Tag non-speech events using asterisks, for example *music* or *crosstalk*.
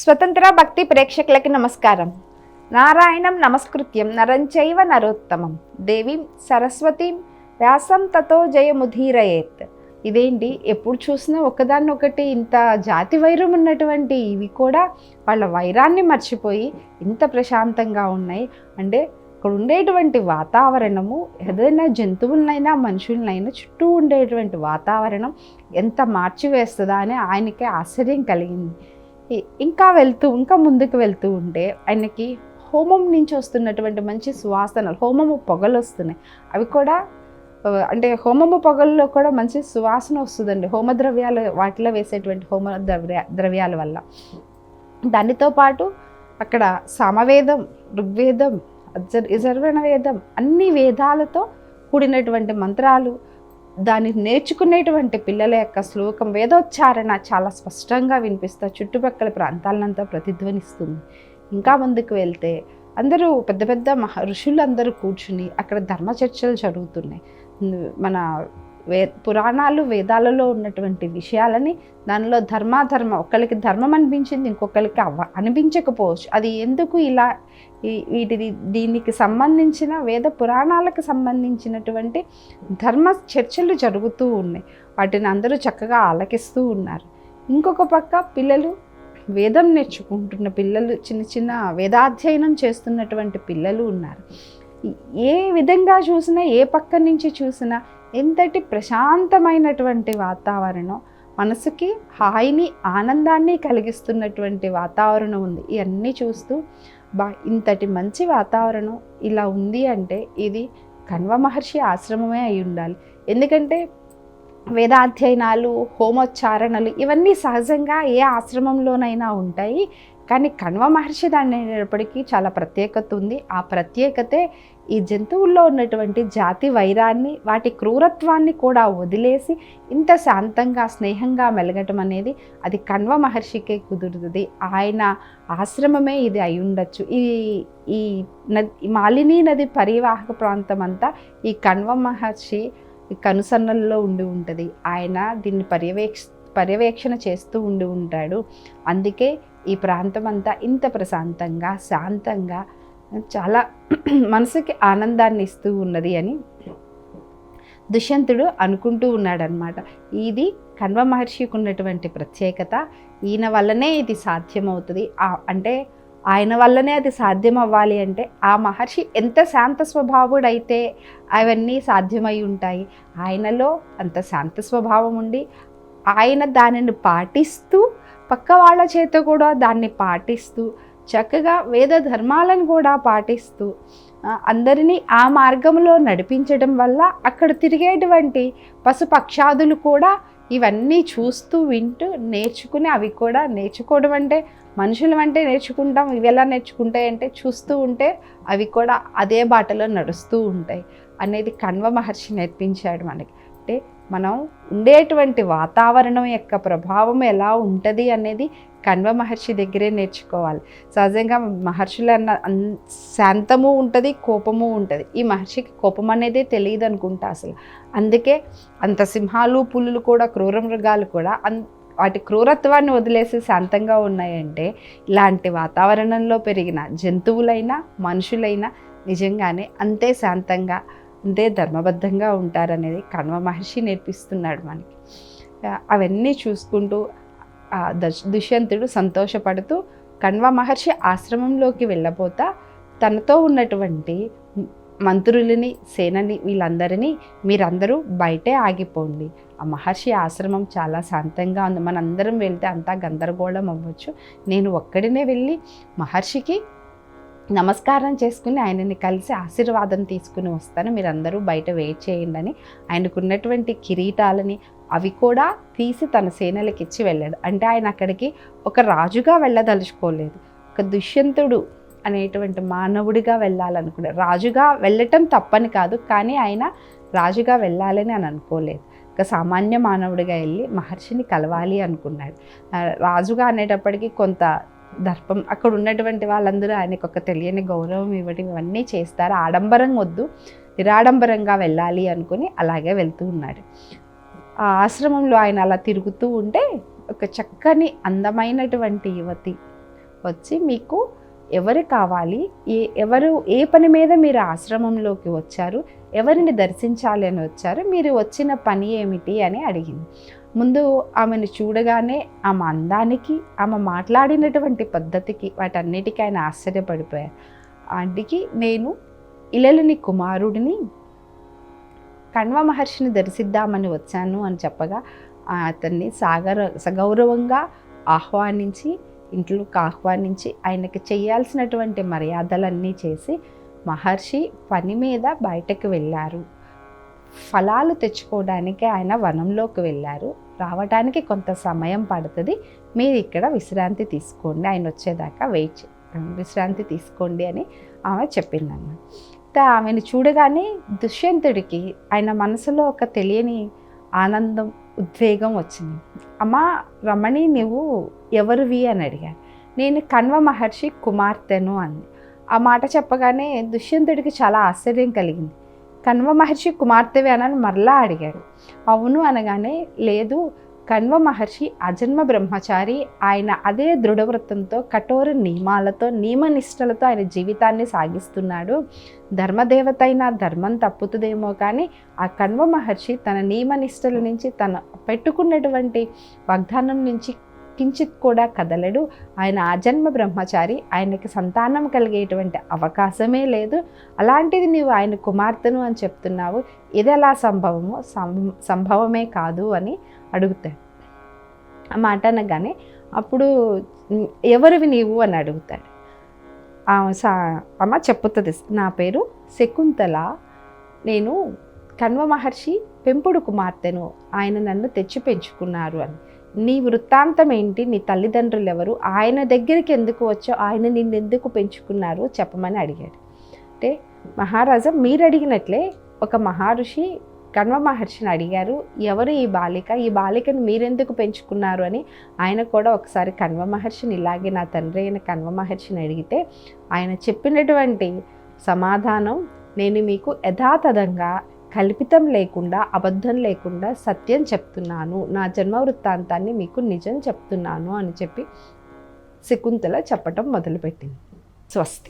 స్వతంత్ర భక్తి ప్రేక్షకులకి నమస్కారం. నారాయణం నమస్కృత్యం నరంచైవ నరోత్తమం. దేవీం సరస్వతీం వ్యాసం తతో జయముధీరయేత్. ఇదేంటి? ఎప్పుడు చూసినా ఒకదాన్ని ఒకటి ఇంత జాతి వైరం ఉన్నటువంటి ఇవి కూడా వాళ్ళ వైరాన్ని మర్చిపోయి ఇంత ప్రశాంతంగా ఉన్నాయి. అంటే అక్కడ ఉండేటువంటి వాతావరణము ఏదైనా జంతువులనైనా మనుషులనైనా చుట్టూ ఉండేటువంటి వాతావరణం ఎంత మార్చివేస్తుందా అని ఆయనకే ఆశ్చర్యం కలిగింది. ఇంకా వెళ్తూ ఇంకా ముందుకు వెళ్తూ ఉంటే ఆయనకి హోమం నుంచి వస్తున్నటువంటి మంచి సువాసనలు హోమము పొగలు వస్తున్నాయి. అవి కూడా అంటే హోమము పొగల్లో కూడా మంచి సువాసన వస్తుందండి. హోమ ద్రవ్యాలు వాటిలో వేసేటువంటి హోమ ద్రవ్య ద్రవ్యాల వల్ల. దానితో పాటు అక్కడ సామవేదం ఋగ్వేదం అజర్ యజర్వణ వేదం అన్ని వేదాలతో కూడినటువంటి మంత్రాలు దాన్ని నేర్చుకునేటువంటి పిల్లల యొక్క శ్లోకం వేదోచ్చారణ చాలా స్పష్టంగా వినిపిస్తూ చుట్టుపక్కల ప్రాంతాలంతా ప్రతిధ్వనిస్తుంది. ఇంకా ముందుకు వెళ్తే అందరూ పెద్ద పెద్ద మహర్షులు అందరూ కూర్చుని అక్కడ ధర్మ చర్చలు జరుగుతున్నాయి మన వే పురాణాలు వేదాలలో ఉన్నటువంటి విషయాలని దానిలో ధర్మాధర్మ ఒకరికి ధర్మం అనిపించింది ఇంకొకరికి అవ అనిపించకపోవచ్చు. అది ఎందుకు ఇలా వీటి వీటిది దీనికి సంబంధించిన వేద పురాణాలకు సంబంధించినటువంటి ధర్మ చర్చలు జరుగుతూ ఉన్నాయి. వాటిని అందరూ చక్కగా ఆలకిస్తూ ఉన్నారు. ఇంకొక పక్క పిల్లలు వేదం నేర్చుకుంటున్న పిల్లలు చిన్న చిన్న వేదాధ్యయనం చేస్తున్నటువంటి పిల్లలు ఉన్నారు. ఏ విధంగా చూసినా ఏ పక్క నుంచి చూసినా ఎంతటి ప్రశాంతమైనటువంటి వాతావరణం మనసుకి హాయిని ఆనందాన్ని కలిగిస్తున్నటువంటి వాతావరణం ఉంది. ఇవన్నీ చూస్తూ బా ఇంతటి మంచి వాతావరణం ఇలా ఉంది అంటే ఇది కణ్వ మహర్షి ఆశ్రమమే అయి ఉండాలి. ఎందుకంటే వేదాధ్యయనాలు హోమోచ్చారణలు ఇవన్నీ సహజంగా ఏ ఆశ్రమంలోనైనా ఉంటాయి. కానీ కణ్వ మహర్షి దాన్ని అనేటప్పటికీ చాలా ప్రత్యేకత ఉంది. ఆ ప్రత్యేకతే ఈ జంతువుల్లో ఉన్నటువంటి జాతి వైరాన్ని వాటి క్రూరత్వాన్ని కూడా వదిలేసి ఇంత శాంతంగా స్నేహంగా మెలగటం అనేది అది కణ్వ మహర్షికే కుదురుతుంది. ఆయన ఆశ్రమమే ఇది అయి ఉండొచ్చు. ఈ ఈ నది మాలిని నది పరివాహక ప్రాంతం అంతా ఈ కణ్వ మహర్షి కనుసన్నల్లో ఉండి ఉంటుంది. ఆయన దీన్ని పర్యవేక్ష పర్యవేక్షణ చేస్తూ ఉండి ఉంటాడు. అందుకే ఈ ప్రాంతం అంతా ఇంత ప్రశాంతంగా శాంతంగా చాలా *clears throat* మనసుకి ఆనందాన్ని ఇస్తూ ఉన్నది అని దుష్యంతుడు అనుకుంటూ ఉన్నాడనమాట ఇది కణ్వ మహర్షికి ఉన్నటువంటి ప్రత్యేకత. ఈయన వల్లనే ఇది సాధ్యమవుతుంది. అంటే ఆయన వల్లనే అది సాధ్యం అవ్వాలి అంటే ఆ మహర్షి ఎంత శాంత స్వభావుడైతే అవన్నీ సాధ్యమై ఉంటాయి. ఆయనలో అంత శాంత స్వభావం ఉండి ఆయన దానిని పాటిస్తూ పక్క వాళ్ళ చేత కూడా దాన్ని పాటిస్తూ చక్కగా వేద ధర్మాలను కూడా పాటిస్తూ అందరినీ ఆ మార్గంలో నడిపించడం వల్ల అక్కడ తిరిగేటువంటి పశుపక్షాదులు కూడా ఇవన్నీ చూస్తూ వింటూ నేర్చుకుని అవి కూడా నేర్చుకోవడం అంటే మనుషులు అంటే నేర్చుకుంటాం ఇవి ఎలా నేర్చుకుంటాయి అంటే చూస్తూ ఉంటే అవి కూడా అదే బాటలో నడుస్తూ ఉంటాయి అనేది కణ్వ మహర్షి నేర్పించాడు మనకి. అంటే మనం ఉండేటువంటి వాతావరణం యొక్క ప్రభావం ఎలా ఉంటుంది అనేది కన్వ మహర్షి దగ్గరే నేర్చుకోవాలి. సహజంగా మహర్షులు అన్న అన్- శాంతము ఉంటుంది కోపము ఉంటుంది. ఈ మహర్షికి కోపం అనేది తెలియదు అనుకుంటా అసలు. అందుకే అంత సింహాలు పులులు కూడా క్రూర మృగాలు కూడా అన్ వాటి క్రూరత్వాన్ని వదిలేసి శాంతంగా ఉన్నాయంటే ఇలాంటి వాతావరణంలో పెరిగిన జంతువులైనా మనుషులైనా నిజంగానే అంతే శాంతంగా అంతే ధర్మబద్ధంగా ఉంటారనేది కణ్వ మహర్షి నేర్పిస్తున్నాడు మనకి. అవన్నీ చూసుకుంటూ దశ దుష్యంతుడు సంతోషపడుతూ కణ్వ మహర్షి ఆశ్రమంలోకి వెళ్ళబోతా తనతో ఉన్నటువంటి మంత్రులని సేనని వీళ్ళందరినీ మీరందరూ బయటే ఆగిపోండి. ఆ మహర్షి ఆశ్రమం చాలా శాంతంగా ఉంది. మనందరం వెళ్తే అంతా గందరగోళం అవ్వచ్చు. నేను ఒక్కడినే వెళ్ళి మహర్షికి నమస్కారం చేసుకుని ఆయనని కలిసి ఆశీర్వాదం తీసుకుని వస్తాను. మీరందరూ బయట వెయిట్ చేయండి అని ఆయనకున్నటువంటి కిరీటాలని అవి కూడా తీసి తన సేనలకు ఇచ్చి వెళ్ళాడు. అంటే ఆయన అక్కడికి ఒక రాజుగా వెళ్ళదలుచుకోలేదు. ఒక దుష్యంతుడు అనేటువంటి మానవుడిగా వెళ్ళాలనుకున్నాడు. రాజుగా వెళ్ళటం తప్పని కాదు కానీ ఆయన రాజుగా వెళ్ళాలని అని అనుకోలేదు. ఒక సామాన్య మానవుడిగా వెళ్ళి మహర్షిని కలవాలి అనుకున్నాడు. రాజుగా అనేటప్పటికీ కొంత దర్పం. అక్కడ ఉన్నటువంటి వాళ్ళందరూ ఆయనకు ఒక తెలియని గౌరవం ఇవ్వడం ఇవన్నీ చేస్తారు. ఆడంబరం వద్దు నిరాడంబరంగా వెళ్ళాలి అనుకుని అలాగే వెళ్తూ ఉన్నాడు ఆ ఆశ్రమంలో ఆయన అలా తిరుగుతూ ఉంటే ఒక చక్కని అందమైనటువంటి యువతి వచ్చి మీకు ఎవరు కావాలి? ఏ ఎవరు ఏ పని మీద మీరు ఆశ్రమంలోకి వచ్చారు? ఎవరిని దర్శించాలి అని వచ్చారు? మీరు వచ్చిన పని ఏమిటి? అని అడిగింది. ముందు ఆమెను చూడగానే ఆమె అందానికి ఆమె మాట్లాడినటువంటి పద్ధతికి వాటన్నిటికీ ఆయన ఆశ్చర్యపడిపోయారు. ఆంటీకి నేను ఇలలుని కుమారుడిని కణ్వ మహర్షిని దర్శిద్దామని వచ్చాను అని చెప్పగా అతన్ని సాగర సగౌరవంగా ఆహ్వానించి ఇంట్లోకి ఆహ్వానించి ఆయనకి చేయాల్సినటువంటి మర్యాదలన్నీ చేసి మహర్షి పని మీద బయటకు వెళ్ళారు. ఫలాలు తెచ్చుకోవడానికి ఆయన వనంలోకి వెళ్ళారు. రావడానికి కొంత సమయం పడుతుంది. మీరు ఇక్కడ విశ్రాంతి తీసుకోండి. ఆయన వచ్చేదాకా వెయిట్ విశ్రాంతి తీసుకోండి అని ఆమె చెప్పిందన్నమాట. ఆమెను చూడగానే దుష్యంతుడికి ఆయన మనసులో ఒక తెలియని ఆనందం ఉద్వేగం వచ్చింది. అమ్మా రమణి నువ్వు ఎవరివి అని అడిగాను నేను కణ్వ మహర్షి కుమార్తెను అంది. ఆ మాట చెప్పగానే దుష్యంతుడికి చాలా ఆశ్చర్యం కలిగింది. కణ్వ మహర్షి కుమార్తెవే అని మరలా అడిగాడు. అవును అనగానే లేదు కణ్వ మహర్షి అజన్మ బ్రహ్మచారి ఆయన అదే దృఢవృత్తంతో కఠోర నియమాలతో నియమనిష్టలతో ఆయన జీవితాన్ని సాగిస్తున్నాడు. ధర్మదేవత అయినా ధర్మం తప్పుతుందేమో కానీ ఆ కణ్వ మహర్షి తన నియమనిష్టల నుంచి తన పెట్టుకున్నటువంటి వాగ్దానం నుంచి కించిత్ కూడా కదలడు. ఆయన ఆజన్మ బ్రహ్మచారి. ఆయనకి సంతానం కలిగేటువంటి అవకాశమే లేదు. అలాంటిది నీవు ఆయన కుమార్తెను అని చెప్తున్నావు. ఇది ఎలా సంభవమో సం- సంభవమే కాదు అని అడుగుతాడు. ఆ మాట అనగానే అప్పుడు ఎవరివి నీవు అని అడుగుతాడు. సా అమ్మ చెప్పుతుంది. నా పేరు శకుంతల. నేను కణ్వ మహర్షి పెంపుడు కుమార్తెను. ఆయన నన్ను తెచ్చి పెంచుకున్నారు అని. నీ వృత్తాంతం ఏంటి? నీ తల్లిదండ్రులు ఎవరు ఆయన దగ్గరికి ఎందుకు వచ్చో ఆయన నిన్ను ఎందుకు పెంచుకున్నారు? చెప్పమని అడిగాడు. అంటే మహారాజా మీరు అడిగినట్లే ఒక మహర్షి కణ్వ మహర్షిని అడిగారు. ఎవరు ఈ బాలిక? ఈ బాలికను మీరెందుకు పెంచుకున్నారు అని ఆయన కూడా ఒకసారి కణ్వ మహర్షిని ఇలాగే నా తండ్రి అయిన కణ్వ మహర్షిని అడిగితే ఆయన చెప్పినటువంటి సమాధానం నేను మీకు యథాతథంగా కల్పితం లేకుండా అబద్ధం లేకుండా సత్యం చెప్తున్నాను. నా జన్మ వృత్తాంతాన్ని మీకు నిజం చెప్తున్నాను అని చెప్పి శకుంతల చెప్పటం మొదలుపెట్టింది. స్వస్తి.